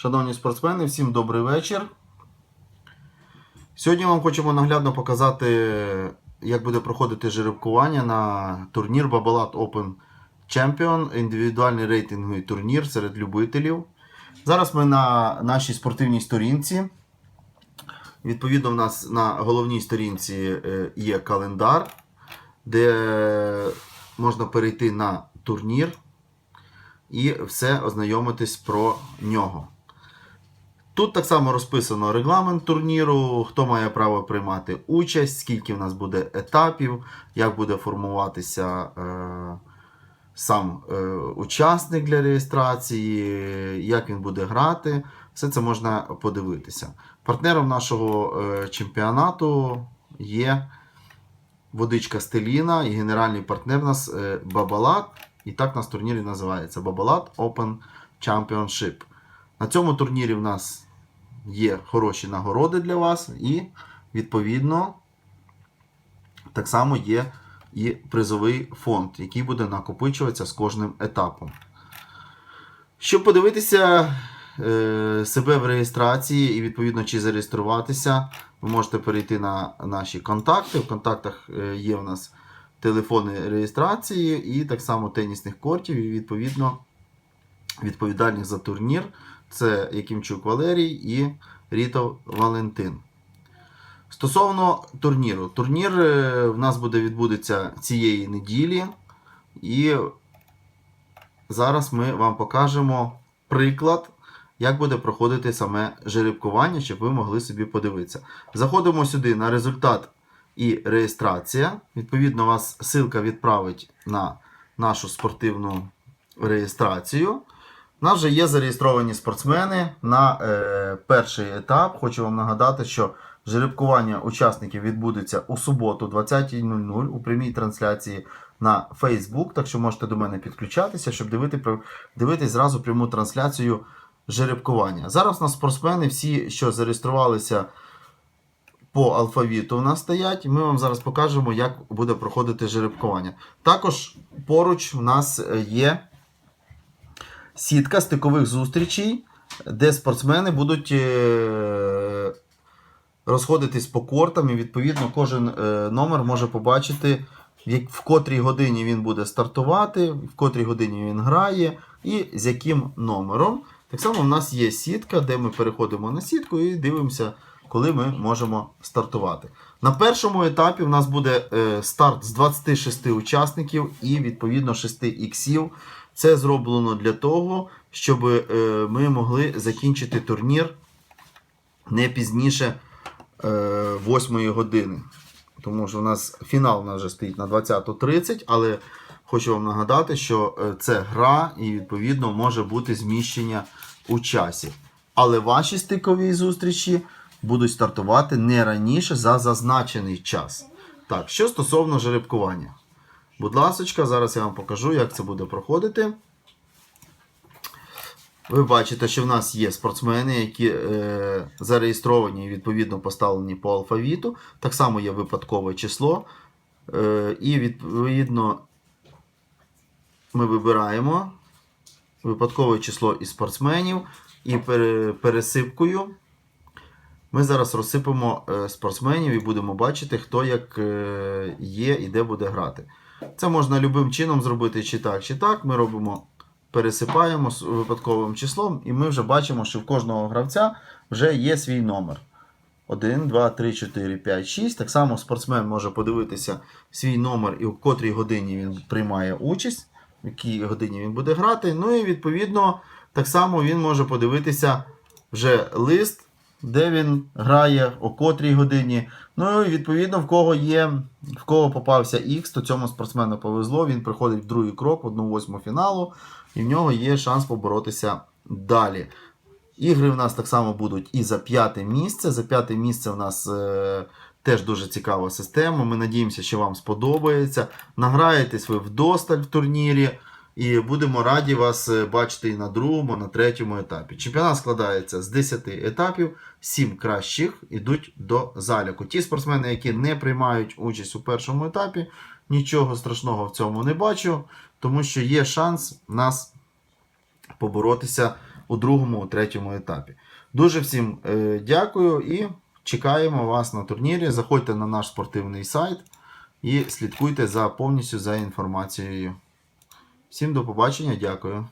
Шановні спортсмени, всім добрий вечір. Сьогодні вам хочемо наглядно показати, як буде проходити жеребкування на турнір Babolat Open Champion, індивідуальний рейтинговий турнір серед любителів. Зараз ми на нашій спортивній сторінці. Відповідно, в нас на головній сторінці е, є календар, де можна перейти на турнір і все ознайомитись про нього. Тут так само розписано регламент турніру, хто має право приймати участь, скільки в нас буде етапів, як буде формуватися е, сам е, учасник для реєстрації, як він буде грати. Все це можна подивитися. Партнером нашого е, чемпіонату є водичка Стеліна і генеральний партнер у нас е, Бабалат. І так нас турнір і називається Бабалат Open Championship. На цьому турнірі в нас є хороші нагороди для вас, і, відповідно, так само є і призовий фонд, який буде накопичуватися з кожним етапом. Щоб подивитися е, себе в реєстрації і, відповідно, чи зареєструватися, ви можете перейти на наші контакти. В контактах е, є в нас телефони реєстрації і так само тенісних кортів, і, відповідно, відповідальних за турнір. Це Якимчук Валерій і Рітов Валентин. Стосовно турніру, турнір е, в нас буде відбудеться цієї неділі. І зараз ми вам покажемо приклад, як буде проходити саме жеребкування, щоб ви могли собі подивитися. Заходимо сюди на результат і реєстрація. Відповідно, вас ссылка відправить на нашу спортивну реєстрацію. У нас вже є зареєстровані спортсмени на е, перший етап. Хочу вам нагадати, що жеребкування учасників відбудеться у суботу, 20.00 у прямій трансляції на Facebook. Так що можете до мене підключатися, щоб дивити, дивитись зразу пряму трансляцію жеребкування. Зараз у нас спортсмени, всі, що зареєструвалися по алфавіту, у нас стоять. Ми вам зараз покажемо, як буде проходити жеребкування. Також поруч у нас є сітка стикових зустрічей, де спортсмени будуть е, розходитись по кортам, і відповідно кожен е, номер може побачити, в, котрій годині він буде стартувати, в котрій годині він грає, і з яким номером. Так само в нас є сітка, де ми переходимо на сітку і дивимося, коли ми можемо стартувати. На першому етапі в нас буде е, старт з 26 учасників і відповідно 6 іксів. Це зроблено для того, щоб е, ми могли закінчити турнір не пізніше е, 8 години. Тому що у нас фінал у нас вже стоїть на 20.30, але хочу вам нагадати, що е, це гра і відповідно може бути зміщення у часі. Але ваші стикові зустрічі будуть стартувати не раніше за зазначений час. Так, що стосовно жеребкування. Будь ласка, зараз я вам покажу, як це буде проходити. Ви бачите, що в нас є спортсмени, які е, зареєстровані і відповідно поставлені по алфавіту. Так само є випадкове число. Е, і відповідно ми вибираємо випадкове число із спортсменів і пере, пересипкою. Ми зараз розсипемо е, спортсменів і будемо бачити, хто як е, є і де буде грати. Це можна любим чином зробити чи так, чи так. Ми робимо, пересипаємо з випадковим числом, і ми вже бачимо, що в кожного гравця вже є свій номер. 1, 2, 3, 4, 5, 6. Так само спортсмен може подивитися свій номер і в котрій годині він приймає участь, в якій годині він буде грати. Ну і відповідно, так само він може подивитися вже лист де він грає, о котрій годині. Ну і відповідно, в кого є, в кого попався X, то цьому спортсмену повезло. Він приходить в другий крок, 1-8 фіналу, і в нього є шанс поборотися далі. Ігри в нас так само будуть і за п'яте місце. За п'яте місце в нас е, теж дуже цікава система. Ми надіємося, що вам сподобається. Награєтесь ви вдосталь в турнірі. І будемо раді вас е, бачити і на другому, на третьому етапі. Чемпіонат складається з 10 етапів, 7 кращих йдуть до заліку. Ті спортсмени, які не приймають участь у першому етапі, нічого страшного в цьому не бачу, тому що є шанс нас поборотися у другому, у третьому етапі. Дуже всім е, дякую і чекаємо вас на турнірі. Заходьте на наш спортивний сайт і слідкуйте за повністю за інформацією. Всім до побачення, дякую.